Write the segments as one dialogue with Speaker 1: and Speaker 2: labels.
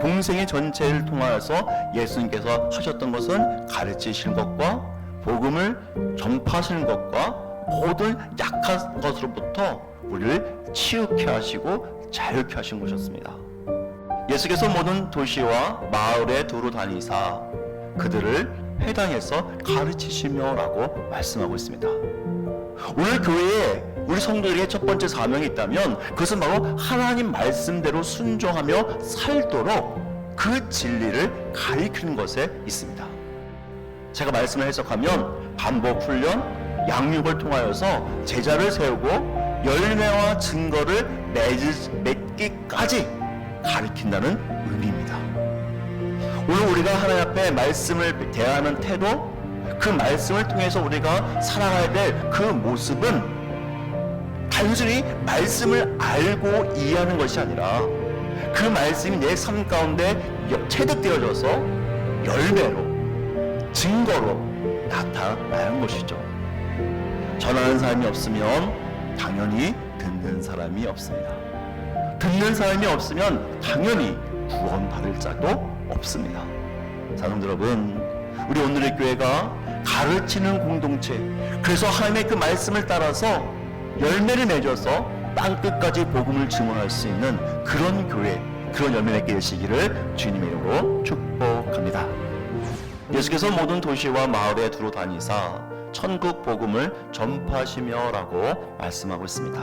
Speaker 1: 공생의 전체를 통하여서 예수님께서 하셨던 것은 가르치시는 것과 복음을 전파하시는 것과 모든 약한 것으로부터 우리를 치유케 하시고 자유케 하신 것이었습니다. 예수께서 모든 도시와 마을에 두루 다니사 그들을 회당에서 가르치시며라고 말씀하고 있습니다. 오늘 교회에 우리 성도들에게 첫 번째 사명이 있다면 그것은 바로 하나님 말씀대로 순종하며 살도록 그 진리를 가리키는 것에 있습니다. 제가 말씀을 해석하면 반복 훈련, 양육을 통하여서 제자를 세우고 열매와 증거를 맺- 맺기까지 가리킨다는 의미입니다. 오늘 우리가 하나님 앞에 말씀을 대하는 태도, 그 말씀을 통해서 우리가 살아가야 될 그 모습은 단순히 말씀을 알고 이해하는 것이 아니라 그 말씀이 내 삶 가운데 여- 체득되어져서 열매로 증거로 나타나는 것이죠. 전하는 사람이 없으면 당연히 듣는 사람이 없습니다. 듣는 사람이 없으면 당연히 구원받을 자도 없습니다. 사람 여러분, 우리 오늘의 교회가 가르치는 공동체, 그래서 하나님의 그 말씀을 따라서 열매를 맺어서 땅 끝까지 복음을 증언할 수 있는 그런 교회, 그런 열매 맺게 되시기를 주님의 이름으로 축복합니다. 예수께서 모든 도시와 마을에 두루 다니사 천국 복음을 전파하시며라고 말씀하고 있습니다.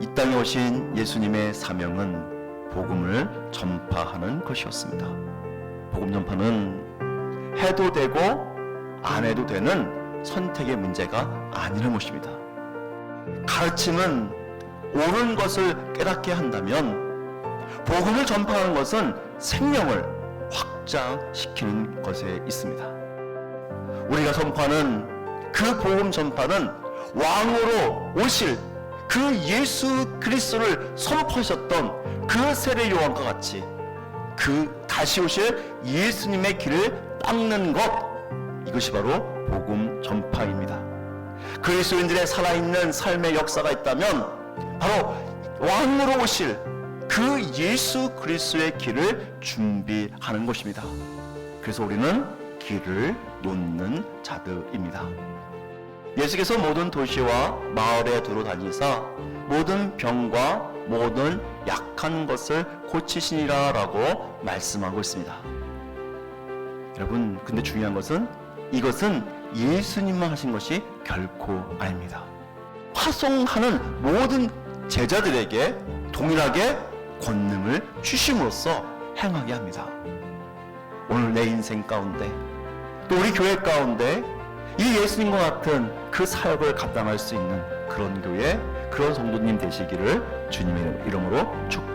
Speaker 1: 이 땅에 오신 예수님의 사명은 복음을 전파하는 것이었습니다. 복음 전파는 해도 되고 안 해도 되는 선택의 문제가 아니라는 것입니다. 가르침은 옳은 것을 깨닫게 한다면 복음을 전파하는 것은 생명을 확장시키는 것에 있습니다. 우리가 선포하는 그 복음 전파는 왕으로 오실 그 예수 그리스도를 선포하셨던 그 세례 요한과 같이 그 다시 오실 예수님의 길을 닦는 것 이것이 바로 복음 전파입니다. 그리스도인들의 살아있는 삶의 역사가 있다면 바로 왕으로 오실 그 예수 그리스도의 길을 준비하는 것입니다. 그래서 우리는 길을 놓는 자들입니다. 예수께서 모든 도시와 마을에 두루 다니사 모든 병과 모든 약한 것을 고치시니라라고 말씀하고 있습니다. 여러분, 근데 중요한 것은 이것은 예수님만 하신 것이 결코 아닙니다. 파송하는 모든 제자들에게 동일하게 권능을 주심으로써 행하게 합니다. 오늘 내 인생 가운데 또 우리 교회 가운데 이 예수님과 같은 그 사역을 감당할 수 있는 그런 교회, 그런 성도님 되시기를 주님의 이름으로 축복